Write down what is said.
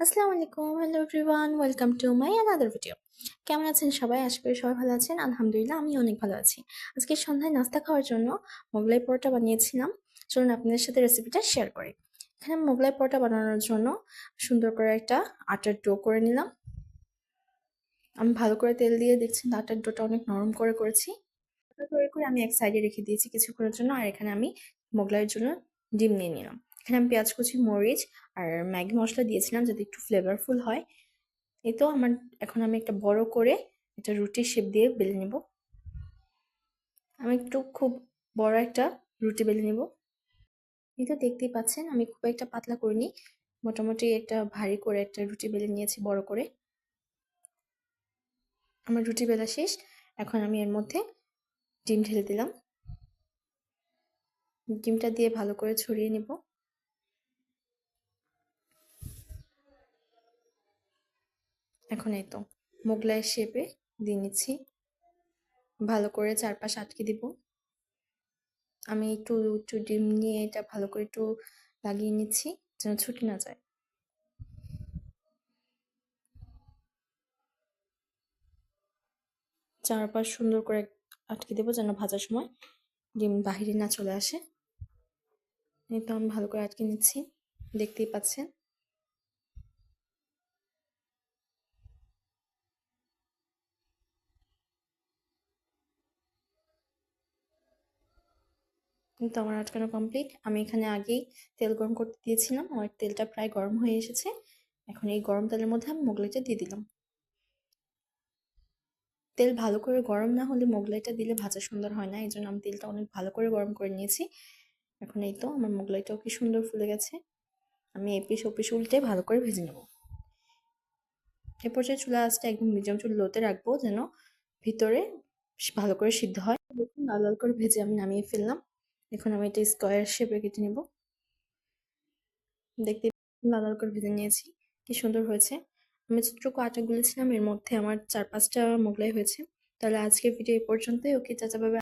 আসসালামু আলাইকুম hello everyone welcome to my another video কেমন আছেন সবাই? আশা করি সবাই ভালো আছেন। আলহামদুলিল্লাহ আমি অনেক ভালো আছি। আজকে সন্ধ্যায় নাস্তা খাওয়ার জন্য মোগলাই পরোটা বানিয়েছিলাম। চলুন আপনাদের সাথে রেসিপিটা শেয়ার করি। এখানে মোগলাই পরোটা বানানোর জন্য সুন্দর করে একটা আটার ডো করে নিলাম। আমি ভালো করে তেল দিয়ে দেখছি আটার ডোটা অনেক নরম করে করেছি। তৈরি করে আমি এক সাইডে রেখে দিয়েছি কিছুক্ষণের জন্য। আর এখানে আমি মোগলাইয়ের জন্য ডিম নিয়ে নিলাম। এখানে আমি পেঁয়াজ কুচি, মরিচ আর ম্যাগি মশলা দিয়েছিলাম যাতে একটু ফ্লেভারফুল হয়। এই তো আমার, এখন আমি একটা বড় করে একটা রুটির শেপ দিয়ে বেলে নেব। আমি একটু খুব বড় একটা রুটি বেলে নেব। এই তো দেখতেই পাচ্ছেন, আমি খুব একটা পাতলা করিনি। মোটামুটি একটা ভারী করে একটা রুটি বেলে নিয়েছি বড় করে। আমার রুটি বেলা শেষ, এখন আমি এর মধ্যে ডিম ঢেলে দিলাম। ডিমটা দিয়ে ভালো করে ছড়িয়ে নেব। এখন এই তো, মোগলাই শেপে দিয়ে নিচ্ছি। ভালো করে চারপাশ আটকে দিব। আমি একটু একটু ডিম নিয়ে এটা ভালো করে একটু লাগিয়ে নিচ্ছি, যেন ছুটে না যায়। চারপাশ সুন্দর করে আটকে দেবো যেন ভাজার সময় ডিম বাহিরে না চলে আসে। এই তো আমি ভালো করে আটকে নিচ্ছি, দেখতেই পাচ্ছেন। কিন্তু আমার আটকানো কমপ্লিট আমি এখানে আগেই তেল গরম করতে দিয়েছিলাম। আমার তেলটা প্রায় গরম হয়ে এসেছে। এখন এই গরম তেলের মধ্যে আমি মোগলাইটা দিয়ে দিলাম। তেল ভালো করে গরম না হলে মোগলাইটা দিলে ভাজা সুন্দর হয় না। এই জন্য আমি তেলটা অনেক ভালো করে গরম করে নিয়েছি। এখন এই তো আমার মোগলাইটাও কি সুন্দর ফুলে গেছে। আমি এপিস ওপিস উল্টে ভালো করে ভেজে নেব। এরপর যে চুলা আঁচটা একদম মিডিয়াম চুল লোতে রাখব যেন ভিতরে ভালো করে সিদ্ধ হয়। লাল লাল করে ভেজে আমি নামিয়ে ফেললাম। এখন আমি এটা স্কোয়ার শেপে কেটে নেব। দেখতে লাল লাল করে ভেজে নিয়েছি, কি সুন্দর হয়েছে। আমি যতটুকু আটা গুলেছিলাম, এর মধ্যে আমার চার পাঁচটা মোগলাই হয়েছে। তাহলে আজকের ভিডিও এই পর্যন্তই। ওকে, চাচা বাবা